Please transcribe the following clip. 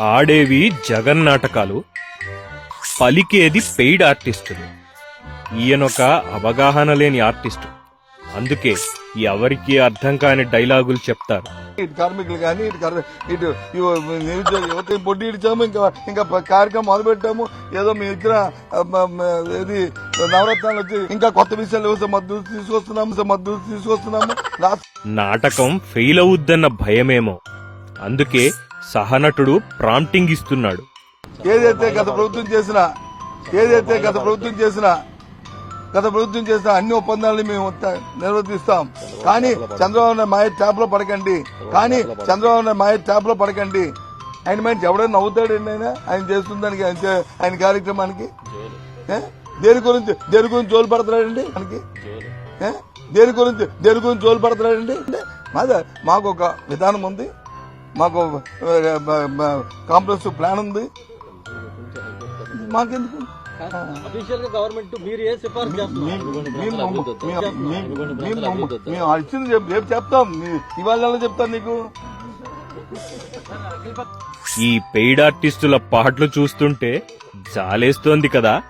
ఆడేవి జగన్ నాటకాలు పలికేది పెయిడ్ ఆర్టిస్టులు. ఈయనొక అవగాహన లేని ఆర్టిస్టు. అందుకే ఎవరికి అర్థం కాని డైలాగులు చెప్తారు. ఇటు కార్మికులు కానీ ఇటు ఇటు యువత పొట్టి ఇచ్చాము ఇంకా ఇంకా కార్యక్రమం మొదలు పెట్టాము ఏదో మీ మ- ఇది నవరత్నాలు వచ్చి ఇంకా కొత్త విషయాలు మద్దతు తీసుకొస్తున్నాము మద్దతు తీసుకొస్తున్నాము. నాటకం ఫెయిల్ అవుద్దన్న భయమేమో. అందుకే సహనటుడు ప్రాంప్టింగ్ ఇస్తున్నాడు. ఏదైతే గత ప్రభుత్వం చేసిన ఏదైతే గత ప్రభుత్వం చేసిన గత ప్రభుత్వం చేసిన అన్ని ఒప్పందాలని మేము నిర్వర్తిస్తాం. కానీ చంద్రబాబు నాయుడు మాయ ట్యాప్లో పడకండి. కానీ చంద్రబాబు నాయుడు మాయ ట్యాప్లో పడకండి. ఆయన మంచి ఎవడైనా నవ్వుతాడండి ఆయన? ఆయన చేస్తున్న దానికి ఆయన ఆయన కార్యక్రమానికి? దేని గురించి దేని గురించి జోలు పడుతున్నాడండి మనకి? దేని గురించి దేని గురించి జోలు పడుతున్నాడండి? అంటే మాది మాకు ఒక విధానం ఉంది. మాకు కాంప్లెక్స్ ప్లాన్ ఉంది. మాకెందుకు? మేము- ఇచ్చింది రేపు చెప్తాం. ఇవాళ చెప్తాను నీకు? ఈ పెయిడ్ ఆర్టిస్టుల పాటలు చూస్తుంటే జాలేస్తోంది కదా.